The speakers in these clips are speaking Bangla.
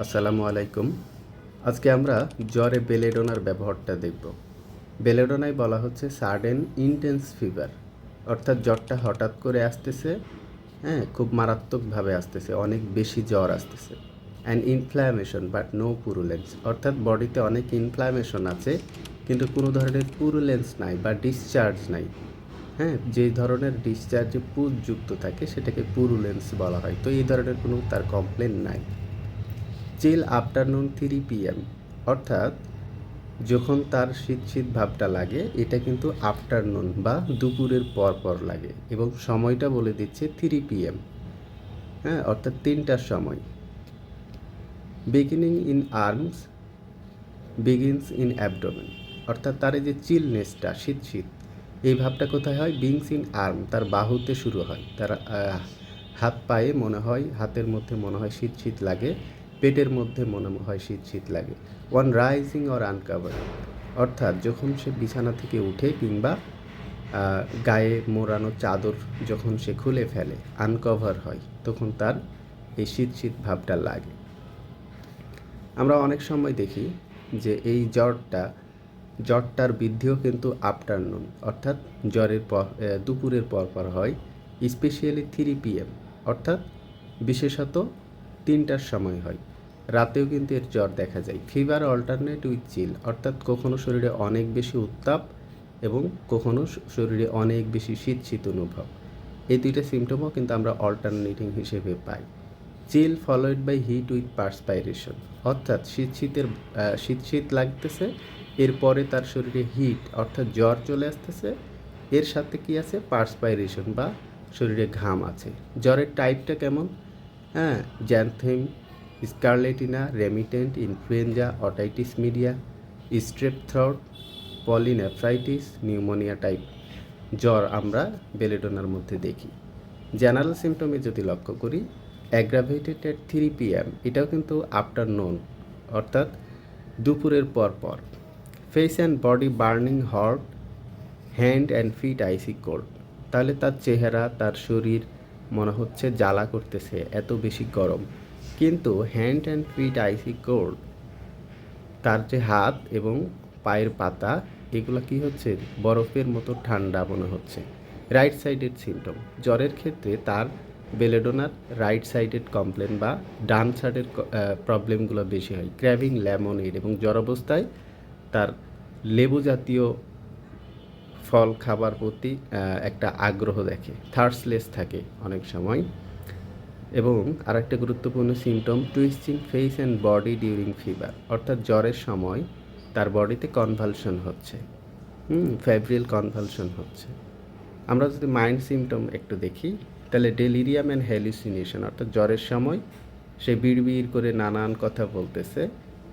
আসসালামু আলাইকুম। আজকে আমরা জ্বরে বেলেডোনার ব্যবহারটা দেখব। বেলেডোনায় বলা হচ্ছে সাডেন ইন্টেন্স ফিভার। অর্থাৎ জ্বরটা হঠাৎ করে আসতেছে হ্যাঁ খুব মারাত্মকভাবে আসতেছে, অনেক বেশি জ্বর আসতেছে। And inflammation but no purulence অর্থাৎ বডিতে অনেক ইনফ্ল্যামেশন আছে, কিন্তু কোনো ধরনের পুরুলেন্স নাই বা ডিসচার্জ নাই। হ্যাঁ যে ধরনের ডিসচার্জে পুজ যুক্ত থাকে, সেটাকে পুরুলেন্স বলা হয়। তো এই ধরনের কোনো তার কমপ্লেন নাই। চিল আফটারনুন থ্রি পিএম অর্থাৎ যখন তার শীত শীত ভাবটা লাগে, এটা কিন্তু আফটারনুন বা দুপুরের পর পর লাগে এবং সময়টা বলে দিচ্ছে থ্রি পিএম হ্যাঁ অর্থাৎ তিনটার সময়। Beginning in arms begins in abdomen অর্থাৎ তার এই যে চিলনেসটা শীত শীত, এই ভাবটা কোথায় হয়? বিংস ইন আর্ম তার বাহুতে শুরু হয়। তার হাত পায়ে মনে হয়, হাতের মধ্যে মনে হয় শীত শীত লাগে। পেটের মধ্যে মনে হয় শীত শীত লাগে। ওয়ান রাইজিং অর আনকাভার অর্থাৎ যখন সে বিছানা থেকে উঠে কিংবা গায়ে মোড়ানো চাদর যখন সে খুলে ফেলে আনকভার হয়, তখন তার এই শীত শীত ভাবটা লাগে। আমরা অনেক সময় দেখি যে এই জ্বরটা, জ্বরটার বৃদ্ধিও কিন্তু আফটারনুন অর্থাৎ জ্বরের পর দুপুরের পর পর হয় স্পেশালি থ্রি পিএম অর্থাৎ বিশেষত তিনটার সময় হয়। রাতেও কিন্তু এর জ্বর দেখা যায়। ফিভার অল্টারনেট উইথ চিল অর্থাৎ কখনো শরীরে অনেক বেশি উত্তাপ এবং কখনো শরীরে অনেক বেশি শীত শীত অনুভব। এই দুইটা সিমটমও কিন্তু আমরা অল্টারনেটিং হিসেবে পাই। Chill followed by heat with perspiration অর্থাৎ শীত শীতের শীত শীত লাগতেছে, এরপরে তার শরীরে হিট অর্থাৎ জ্বর চলে আসতেছে, এর সাথে কি আছে? পার্সপাইরেশন বা শরীরে ঘাম আছে। জ্বরের টাইপটা কেমন? হ্যাঁ exanthem scarlatina, remittent, influenza, otitis media, strep throat, pyelonephritis, pneumonia type. জ্বর আমরা বেলেডোনার মধ্যে দেখি। জেনারেল সিমটমে যদি লক্ষ্য করি অ্যাগ্রাভেটেড এট থ্রি পিএম এটাও কিন্তু আফটারনুন অর্থাৎ দুপুরের পর পর। Face and body burning hot hand and feet icy cold তাহলে তার চেহারা, তার শরীর, মনে হচ্ছে জ্বালা করতেছে, এত বেশি গরম। কিন্তু hand and feet icy cold তার যে হাত এবং পায়ের পাতা, এগুলো কি হচ্ছে? বরফের মতো ঠান্ডা মনে হচ্ছে। Right sided symptom. জ্বরের ক্ষেত্রে তার বেলেডোনার রাইট সাইডেড কমপ্লেন বা ডান সাইডের প্রবলেমগুলো বেশি হয়। ক্র্যাভিং লেমনেড এবং জ্বর অবস্থায় তার লেবু জাতীয় ফল খাবার প্রতি একটা আগ্রহ দেখে। থার্সলেস থাকে অনেক সময়। এবং আরেকটা গুরুত্বপূর্ণ symptom twisting face and body during fever অর্থাৎ জ্বরের সময় তার বডিতে কনভালশন হচ্ছে। হুম ফেব্রিল কনভালশন হচ্ছে। আমরা যদি মাইন্ড সিমটম একটু দেখি, তাহলে ডেলিরিয়াম অ্যান্ড হ্যালুসিনেশন অর্থাৎ জ্বরের সময় সে বিড়বিড় করে নানান কথা বলতেছে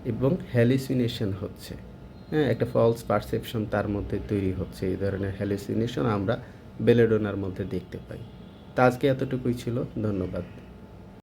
এবং হ্যালুসিনেশন হচ্ছে। হ্যাঁ একটা ফলস পারসেপশন তার মধ্যে তৈরি হচ্ছে। এই ধরনের হ্যালুসিনেশন আমরা বেলেডোনার মধ্যে দেখতে পাই। তা আজকে এতটুকুই ছিল। ধন্যবাদ।